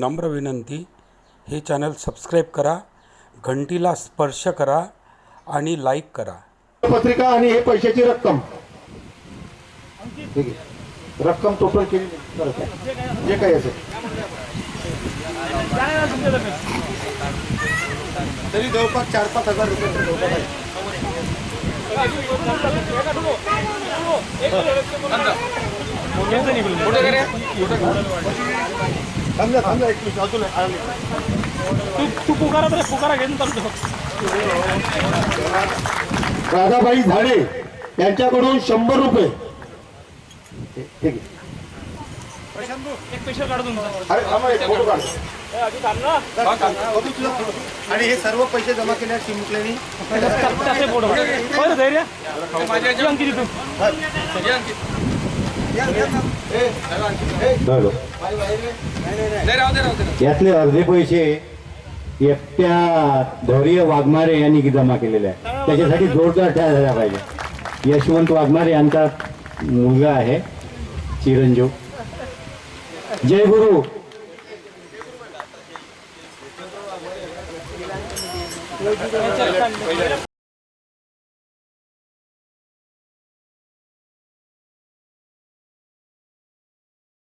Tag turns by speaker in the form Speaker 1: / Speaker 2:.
Speaker 1: नम्र विनंती हे चॅनल सबस्क्राईब करा घंटीला स्पर्श करा आणि लाईक करा.
Speaker 2: पत्रिका आणि हे पैशाची रक्कम. ठीक आहे. रक्कम टोटल केली करत आहे. जे काही असेल. तरी जवळपास चार पाच हजार रुपये जवळपास आहे. थांबजा एक मिनिट अजून आहे.
Speaker 3: तू तू पुकारा तर पुकारा घेऊन चालतो
Speaker 2: राधाबाई झाडे यांच्याकडून शंभर रुपये. ठीक आहे.
Speaker 3: एक पेशल काढ तुमचा.
Speaker 2: अरे थांबा एक फोटो काढ.
Speaker 3: आधी काढ ना.
Speaker 2: बघू तुला फोटो. आणि हे सर्व पैसे जमा केले आहेत चिमुकल्यानी
Speaker 3: त्याचे
Speaker 4: यातले अर्धे पैसे एकट्या धैर्य वाघमारे यांनी जमा केलेले आहे त्याच्यासाठी जोरदार टाळ्या झाल्या पाहिजे. यशवंत वाघमारे यांचा मुलगा आहे चिरंजीव. जय गुरु.